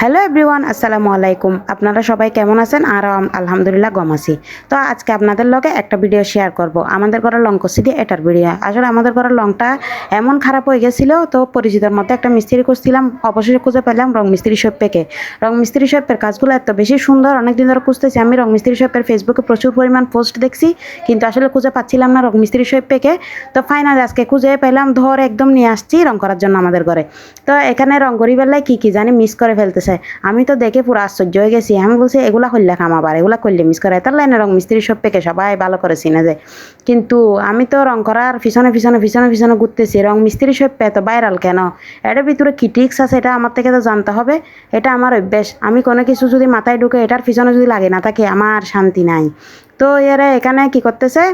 Hello everyone, আসসালামু আলাইকুম। আপনারা সবাই কেমন আছেন? আর আলহামদুলিল্লাহ গম আছি। তো আজকে আপনাদের লগে একটা ভিডিও শেয়ার করব। আমাদের ঘরের লং করছি দিয়ে এটার ভিডিও আসলে আমাদের ঘরের লংটা এমন খারাপ হয়ে গেছিল, তো পরিচিতর মধ্যে একটা মিস্ত্রি খুঁজছিলাম, অবশেষে খুঁজে পেলাম রং মিস্ত্রি শপেকে রং মিস্ত্রি শপের কাজগুলো এত বেশি সুন্দর, অনেকদিন ধরে খুঁজতেছি। আমি রং মিস্ত্রি শপের ফেসবুকে প্রচুর পরিমাণ পোস্ট দেখছি, কিন্তু আসলে খুঁজে পাচ্ছিলাম না রং মিস্ত্রি শপেকে তো ফাইনাল আজকে খুঁজে পেলাম, ধর একদম নিয়ে আসছি রং করার জন্য আমাদের ঘরে। তো এখানে রং করি বেলায় কী কী জানি মিস করে ফেলতেছে। আমি তো দেখে পুরো আশ্চর্য হয়ে গেছি। আমি বলছি, এগুলা করলে কাম আবার? এগুলা করলে মিস করে? তার লাইনে রং মিস্ত্রি সব পেকে, সবাই ভালো করে চিনে যায়। কিন্তু আমি তো রং করার পিছনে পিছনে পিছনে পিছনে ঘুরতেছি, রং মিস্ত্রি সব পে তো ভাইরাল কেন? এটার ভিতরে কি ট্রিক্স আছে এটা আমার থেকে তো জানতে হবে। এটা আমার অভ্যেস। আমি কোনো কিছু যদি মাথায় ঢুকে এটার পিছনে যদি লাগে না থাকে, আমার শান্তি নাই। তো এরা এখানে কি করতেছে?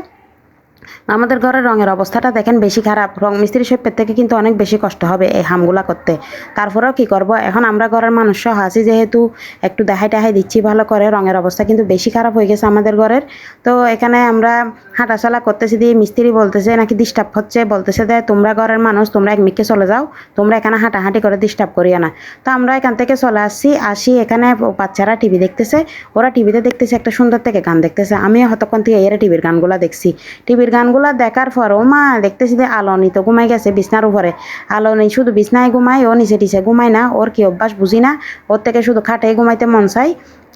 আমাদের ঘরের রঙের অবস্থাটা দেখেন বেশি খারাপ। রং মিস্ত্রি শেপের থেকে কিন্তু অনেক বেশি কষ্ট হবে এই হামগুলা করতে। তারপরেও কি করব? এখন আমরা ঘরের মানুষ সহ আছি যেহেতু একটু দেখাই টাহাই দিচ্ছি ভালো করে, রঙের অবস্থা কিন্তু বেশি খারাপ হয়ে গেছে আমাদের ঘরের। তো এখানে আমরা হাঁটাচলা করতেছি দিয়ে মিস্ত্রি বলতেছে নাকি ডিস্টার্ব হচ্ছে বলতেছে যে তোমরা ঘরের মানুষ, তোমরা এক মিকে চলে যাও, তোমরা এখানে হাঁটাহাঁটি করে ডিস্টার্ব করিও না। তো আমরা এখান থেকে চলে আসছি, আসি এখানে বাচ্চারা টিভি দেখতেছে, ওরা টিভিতে দেখতেছে একটা সুন্দর থেকে গান দেখতেছে। আমিও হতক্ষণ থেকে এরা টিভির গানগুলা দেখছি। টিভির গানগুলা দেখার পর ও মা, দেখতেছি যে আলো নি তো ঘুমাই গেছে বিছনার উপরে। আলো নেই, শুধু বিছনায় ঘুমায়, ও নিচে টিচে ঘুমায় না, ওর কি অভ্যাস বুঝি না? ওর থেকে শুধু খাটে ঘুমাইতে মন চাই।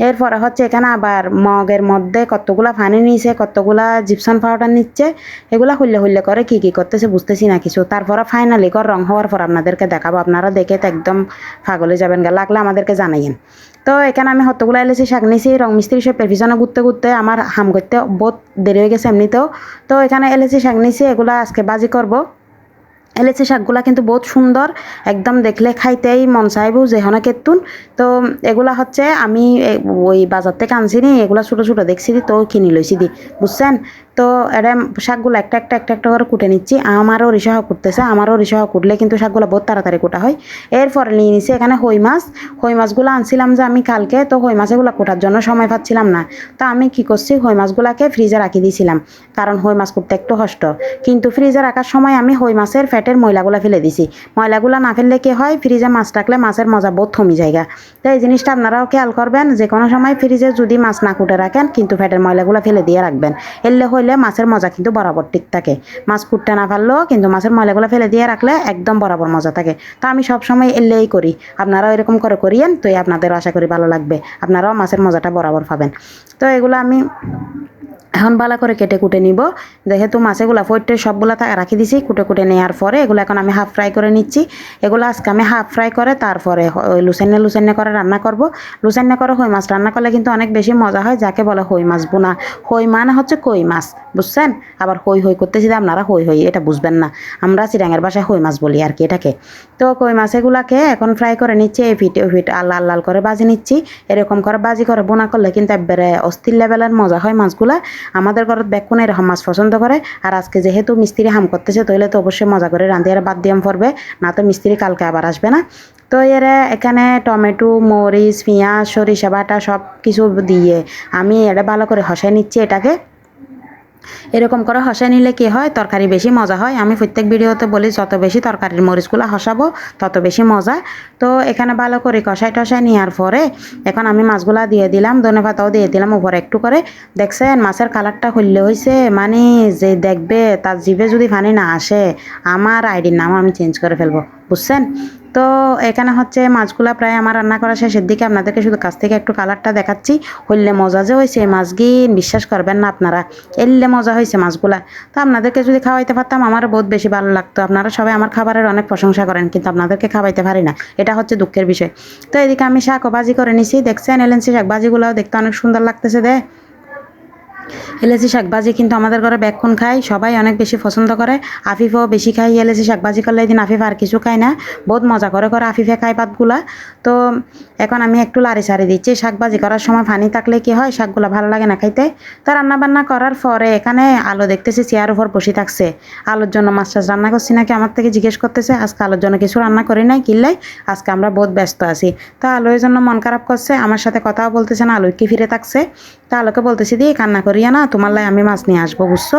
এরপরে হচ্ছে এখানে আবার মগের মধ্যে কতগুলা পানি নিয়েছে কতগুলা জিপসান পাউডার নিচ্ছে, এগুলা হুল্লে হুল্লে করে কি কি করতেছে বুঝতেছি না কিছু। তারপরে ফাইনালি কর রং হওয়ার পর আপনাদেরকে দেখাবো, আপনারা দেখে তো একদম পাগলে যাবেন গা, লাগলে আমাদেরকে জানাইয়েন। তো এখানে আমি হতগুলা এলেছি শাক নিয়েছি রং মিস্ত্রি সবের পিছনে ঘুরতে ঘুরতে আমার হাম করতে বহুত দেরি হয়ে গেছে এমনিতেও। তো এখানে এলেছি শাক নিয়েছি এগুলা আজকে বাজি করব। এলেচি শাকগুলা কিন্তু বহুত সুন্দর, একদম দেখলে খাইতেই মন চাইব যেহনে কেতুন। তো এগুলা হচ্ছে আমি ওই বাজার থেকে আনছি নি, এগুলা ছোটো ছোটো দেখছি দি তো কিনি লইছি দি, বুঝছেন? তো এটা শাকগুলো একটা একটা একটা একটা করে কুটে নিচ্ছি। আমারও রিসাহ কুটতেছে, আমারও রিসাহ কুটলে কিন্তু শাকগুলো বহুত তাড়াতাড়ি কুটা হয়। এরপরে নিয়ে নিছি এখানে হই মাছ। হই মাছগুলো আনছিলাম যে আমি কালকে, তো হই মাছগুলো কোটার জন্য সময় পাচ্ছিলাম না। তো আমি কি করছি, হই মাছগুলাকে ফ্রিজে রাখি দিয়েছিলাম কারণ হই মাছ করতে একটু কষ্ট। কিন্তু ফ্রিজে রাখার সময় আমি হই মাছের ফ্যাটের ময়লাগুলো ফেলে দিছি। ময়লাগুলো না ফেললে কি হয়, ফ্রিজে মাছ রাখলে মাছের মজা বহুত থমি জায়গা। তো এই জিনিসটা আপনারাও খেয়াল করবেন যে কোনো সময় ফ্রিজে যদি মাছ না কুটে রাখেন, কিন্তু ফ্যাটের ময়লাগুলো ফেলে দিয়ে রাখবেন। এলে হইলে মাছের মজা কিন্তু বরাবর ঠিক থাকে। মাছ কুটতে না পারলেও কিন্তু মাছের ময়লাগুলো ফেলে দিয়ে রাখলে একদম বরাবর মজা থাকে। তো আমি সবসময় এলেই করি। আপনারাও এরকম করে করিয়েন, তো আপনাদেরও আশা করি ভালো লাগবে। আপনারাও মাছের মজাটা বরাবর পাবেন। তো এগুলো আমি এখন ভালো করে কেটে কুটে নিব। যেহেতু মাছেগুলা ফইটে সবগুলা রাখি দিছি, কুটে কুটে নেওয়ার পরে এগুলো এখন আমি হাফ ফ্রাই করে নিচ্ছি। এগুলো আজকে আমি হাফ ফ্রাই করে তারপরে লুসান্নে লুসান্নে করে রান্না করব। লুসান্নে করে হই মাছ রান্না করলে কিন্তু অনেক বেশি মজা হয়, যাকে বলে হই মাছ বোনা। হই মানে হচ্ছে কই মাছ। বুঝছেন? আবার হই হই করতেছি আপনারা হই হই, এটা বুঝবেন না। আমরা চিরাঙের বাসায় হই মাছ বলি আর কি এটাকে। তো কই মাছ এগুলাকে এখন ফ্রাই করে নিচ্ছি, এই ফিট ওই ফিট আল লাল করে বাজি নিচ্ছি। এরকম করে বাজি করে বোনা করলে কিন্তু একবারে অস্থির লেভেলের মজা হয় মাছগুলা। আমাদের ঘরত বেকুন এরকম মাছ পছন্দ করে। আর আজকে যেহেতু মিস্ত্রি হাম করতেছে তাহলে তো অবশ্যই মজা করে রাঁধি আর বাদ দিয়াম পড়বে। না তো মিস্ত্রি কালকে আবার আসবে না। তো এর এখানে টমেটো, মরিচ, পেঁয়াজ, সরিষা বাটা সব কিছু দিয়ে আমি এটা ভালো করে হসাই নিচ্ছি এটাকে। এরকম করে হসাই নিলে কি হয়? তরকারি বেশি মজা হয়। আমি প্রত্যেক ভিডিওতে বলি, যত বেশি তরকারির মরিচগুলো হসাবো, তত বেশি মজা। তো এখানে ভালো করে কষাই টসাই নেওয়ার পরে এখন আমি মাছগুলা দিয়ে দিলাম, ধনে পাতাও দিয়ে দিলাম উপরে একটু করে। দেখছেন, মাছের কালারটা হইলে হয়েছে মানে যে দেখবে তার জিভে যদি পানি না আসে, আমার আইডির নাম আমি চেঞ্জ করে ফেলব। বুঝছেন? তো এখানে হচ্ছে মাছগুলা প্রায় আমার রান্না করা শেষের দিকে আপনাদেরকে শুধু কাছ থেকে একটু কালারটা দেখাচ্ছি। হইলে মজা যে হয়েছে মাছগি বিশ্বাস করবেন না আপনারা। এললে মজা হয়েছে মাছগুলা। তো আপনাদেরকে যদি খাওয়াইতে পারতাম আমার বহুত বেশি ভালো লাগতো। আপনারা সবাই আমার খাবারের অনেক প্রশংসা করেন, কিন্তু আপনাদেরকে খাওয়াইতে পারি না। এটা হচ্ছে দুঃখের বিষয়। তো এদিকে আমি শাকও ভাজি করে নিছি। দেখছেন এলেন্সি শাক ভাজিগুলোও দেখতে অনেক সুন্দর লাগতেছে দে। এলেচি শাকভাজি কিন্তু আমাদের ঘরে বেক্ষণ খাই সবাই অনেক বেশি পছন্দ করে। আফিফও বেশি খাই এলেচি শাকভাজি করলে এদিন আফিফ আর কিছু খায় না, বহুত মজা করে করে আফিফে খায় পাতগুলা তো এখন আমি একটু লাড়ি সারি দিচ্ছি শাকভাজি করার সময় পানি থাকলে কি হয়, শাকগুলা ভালো লাগে না খাইতে। তো রান্না বান্না করার পরে এখানে আলো দেখতেছি চেয়ার উপর বসে থাকছে। আলোর জন্য মাছ টাছ রান্না করছি নাকি, আমার থেকে জিজ্ঞেস করতেছে, আজকে আলোর জন্য কিছু রান্না করি নাই কিনলাই আজকে আমরা বহুত ব্যস্ত আছি। তো আলোর জন্য মন খারাপ করছে, আমার সাথে কথাও বলতেছে না আলোয় কি ফিরে থাকছে? তা আলোকে বলতেছি দিয়ে কান্না করে করিয়া না তোমার লাই আমি মাছ নিয়ে আসব, বুঝছ?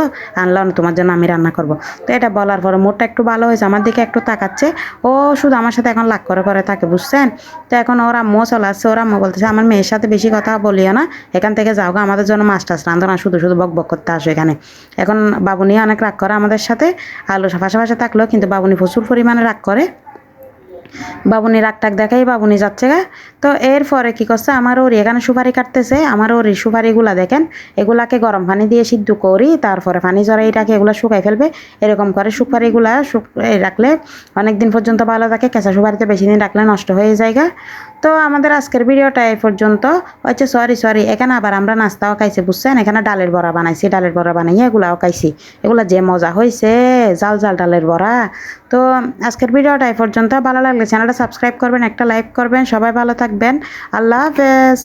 আনলাম, তোমার জন্য আমি রান্না করব। তো এটা বলার পরে মোটটা একটু ভালো হয়েছে, আমার দিকে একটু তাকাচ্ছে। ও শুধু আমার সাথে এখন লাগ করে করে থাকে, বুঝছেন? তো এখন ওর আম্মু চলে আসছে, ওর আম্মু বলতেছে, আমার মেয়ের সাথে বেশি কথা বলিও না, এখান থেকে যাও আমাদের জন্য মাছ টাছ রান্ধো না, শুধু শুধু বক বক করতে আসো এখানে। এখন বাবুনি অনেক রাগ করে আমাদের সাথে, আলু পাশাপাশি থাকলেও কিন্তু বাবুনি প্রচুর পরিমাণে রাগ করে। বাবুনি রাগ টাক দেখাই বাবুনি যাচ্ছে গা তো এরপরে কী করছে, আমার ওর এখানে সুপারি কাটতেছে, আমার ওর সুপারিগুলো দেখেন, এগুলাকে গরম পানি দিয়ে সিদ্ধ করি, তারপরে পানি জড়াই রাখি এগুলো শুকাই ফেলবে, এরকম করে সুপারিগুলা শুক- রাখলে অনেক দিন পর্যন্ত ভালো থাকে, কেঁচা সুপারিতে বেশি দিন রাখলে নষ্ট হয়ে যায় গা। তো আমাদের আজকের ভিডিওটা এই পর্যন্ত। হচ্ছে সরি সরি এখানে আবার আমরা নাস্তাও খাইছি, বুঝছেন? এখানে ডালের বড়া বানাইছি, ডালের বড়া বানাইয়ে এগুলাও খাইছি। এগুলা যে মজা হয়েছে জাল জাল ডালের বড়া। তো আজকের ভিডিওটা এই পর্যন্ত। ভালো লাগলে চ্যানেলটা সাবস্ক্রাইব করবেন, একটা লাইক করবেন। সবাই ভালো থাকবেন। আল্লাহ হাফেজ।